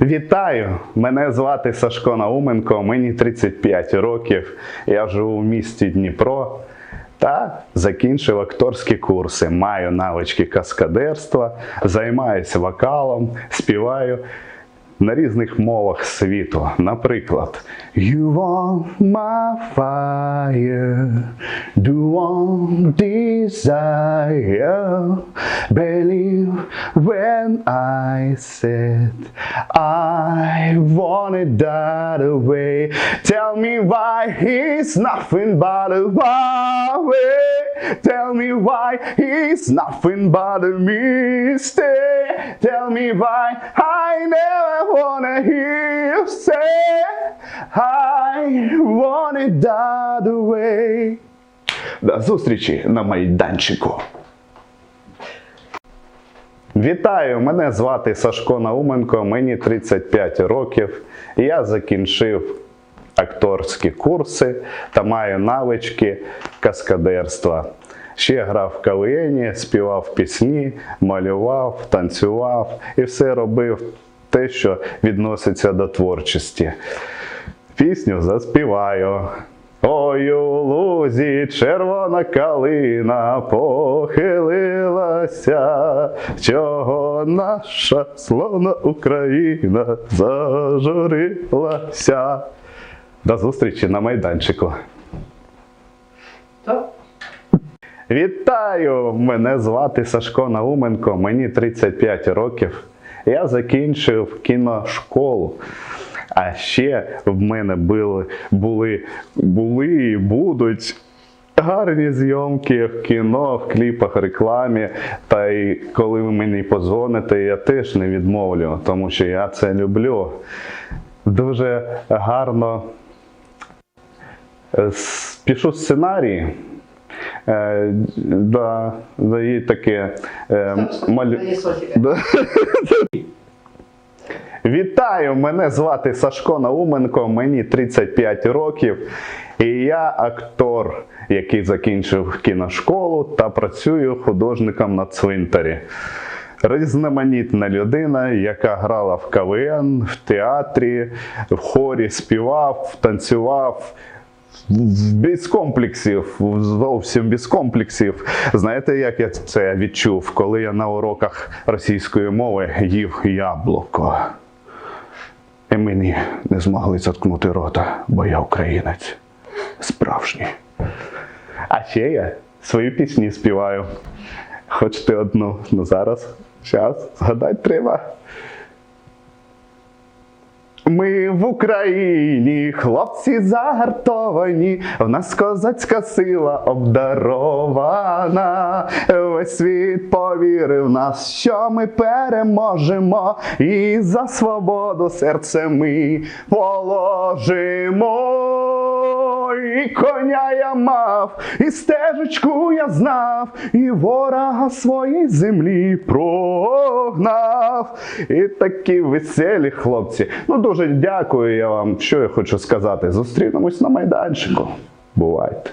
Вітаю! Мене звати Сашко Науменко, мені 35 років. Я живу в місті Дніпро та закінчив акторські курси. Маю навички каскадерства, займаюся вокалом, співаю на різних мовах світу. Наприклад, You want my fire, do want desire, believe when I said I wanted that away. Tell me why he's nothing but a Huawei. Tell me why he's nothing but a mistake. Tell me why I never wanna hear you say I wanted that away. До зустрічі на майданчику. Вітаю! Мене звати Сашко Науменко, мені 35 років. Я закінчив акторські курси та маю навички каскадерства. Ще грав в КВНі, співав пісні, малював, танцював і все робив те, що відноситься до творчості. Пісню заспіваю. Ой, у лузі червона калина похилилася, чого наша славна Україна зажурилася. До зустрічі на майданчику. Вітаю! Мене звати Сашко Науменко, мені 35 років. Я закінчив кіношколу. А ще в мене були, були, були і будуть гарні зйомки в кіно, в кліпах, рекламі. Та й коли ви мені подзвоните, я теж не відмовлю, тому що я це люблю. Дуже гарно е, пишу сценарії. Е, да, да, і таке е, малю... Вітаю! Мене звати Сашко Науменко, мені 35 років, і я актор, який закінчив кіношколу та працюю художником на цвинтарі. Різноманітна людина, яка грала в КВН, в театрі, в хорі співав, танцював. Без комплексів, зовсім без комплексів. Знаєте, як я це відчув, коли я на уроках російської мови їв яблуко. І мені не змогли заткнути рота, бо я українець. Справжній. А ще я свої пісні співаю. Хочете одну? Ну зараз, зараз, згадати треба. Ми в Україні, хлопці загартовані, в нас козацька сила обдарована. Весь світ повірив нас, що ми переможемо, і за свободу серце ми положимо. І коня я мав, і стежечку я знав, і ворога своїй землі прогнав. І такі веселі хлопці. Ну дуже дякую я вам. Що я хочу сказати. Зустрінемось на майданчику. Бувайте.